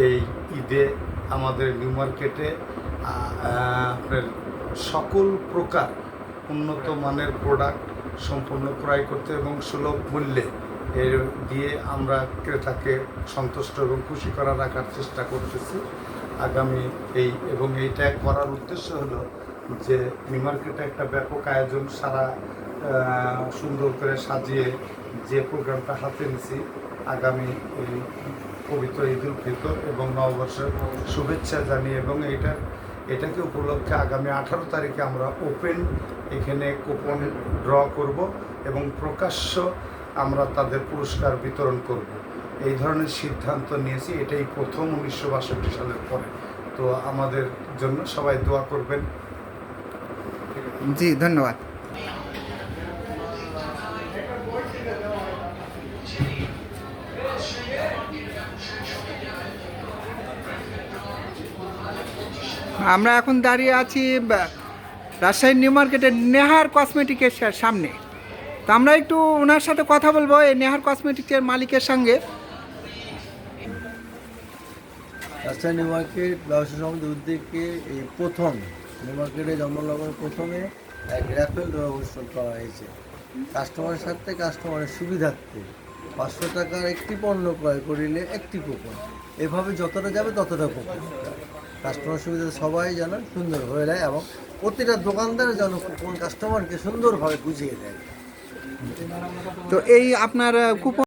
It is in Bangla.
এই ঈদে আমাদের নিউ মার্কেটে সকল প্রকার উন্নত মানের প্রোডাক্ট সম্পূর্ণ ক্রয় করতে এবং সুলভ মূল্যে এর দিয়ে আমরা ক্রেতাকে সন্তুষ্ট এবং খুশি করা রাখার চেষ্টা করতেছি আগামী এই এবং এইটা করার উদ্দেশ্য হলো যে নিউ মার্কেটে একটা ব্যাপক আয়োজন সারা সুন্দর করে সাজিয়ে যে প্রোগ্রামটা হাতে নিছি আগামী পবিত্র ঈদ উল ফিতর এবং নববর্ষের শুভেচ্ছা জানিয়ে এবং এটা এটাকে উপলক্ষে আগামী আঠারো তারিখে আমরা ওপেন এখানে কুপন ড্র করব এবং প্রকাশ্য আমরা তাদের পুরস্কার বিতরণ করব। এই ধরনের সিদ্ধান্ত নিয়েছি, এটাই প্রথম উনিশশো বাষট্টি সালের পরে। তো আমাদের জন্য সবাই দোয়া করবেন। জি, ধন্যবাদ। আমরা এখন দাঁড়িয়ে আছি রাজশাহী নিউ মার্কেটের নেহার কসমেটিকের সামনে। তো আমরা একটু ওনার সাথে কথা বলব, এই নেহার কসমেটিক্সের মালিকের সঙ্গে। রাজশাহী নিউ মার্কেট ব্যবসা সমিতির উদ্যোগে এই প্রথম, নিউ মার্কেটে জন্মলগ্ন প্রথমে এক র্যাফেল ড্র অনুষ্ঠান করা হয়েছে। কাস্টমারের সাথে কাস্টমারের সুবিধার্থে। পাঁচশো টাকার একটি পণ্য ক্রয় করিলে একটি কুপন। এভাবে যতটা যাবে ততটা কুপন। কাস্টমার সুবিধা সবাই যেন সুন্দর হয়ে যায় এবং প্রতিটা দোকানদার যেন কুপন কাস্টমারকে সুন্দরভাবে বুঝিয়ে দেয়। তো এই আপনার কুপন